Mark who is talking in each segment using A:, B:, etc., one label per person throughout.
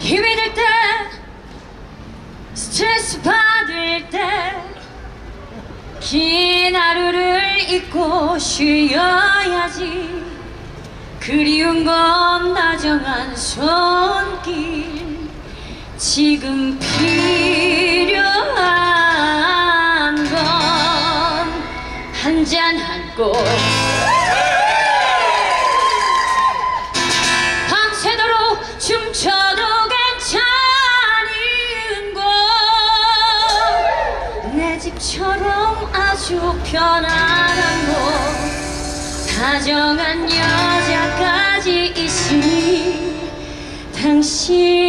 A: 힘이 들때 스트레스 받을 때 긴 하루를 잊고 쉬어야지. 그리운 건 다정한 손길. 지금 필요한 건 한 잔 한꽃 편안하고 다정한 여자까지 있으니 당신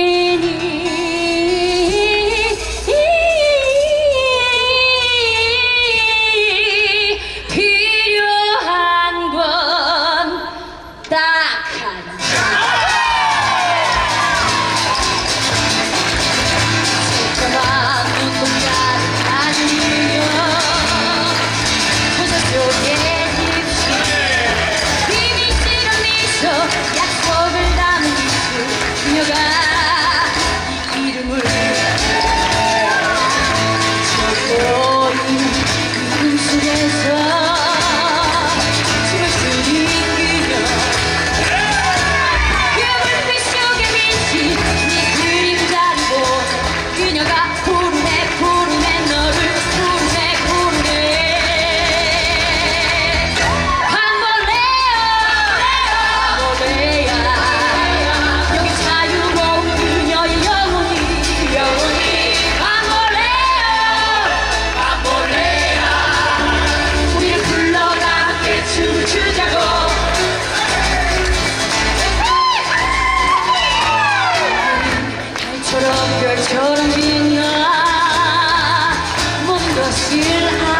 A: Yeah.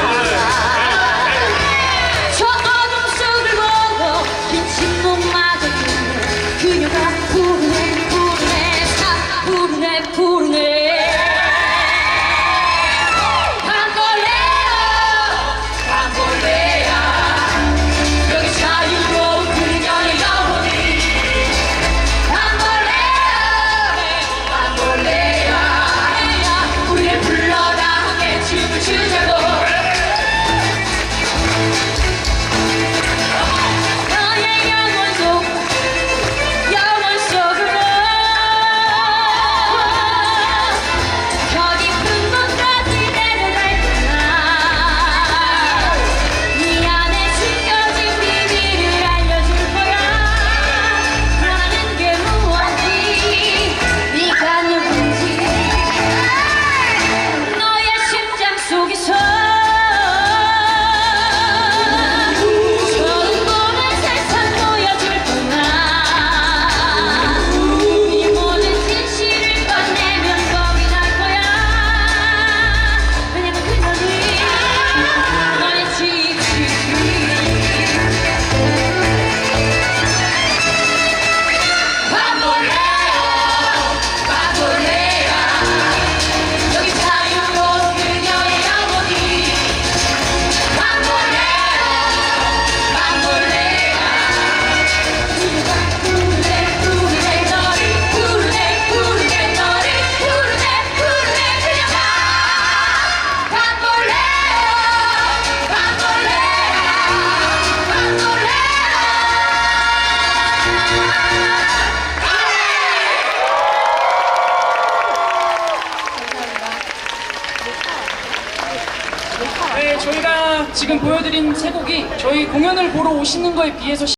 B: 네, 저희가 지금 보여드린 세 곡이 저희 공연을 보러 오시는 거에 비해서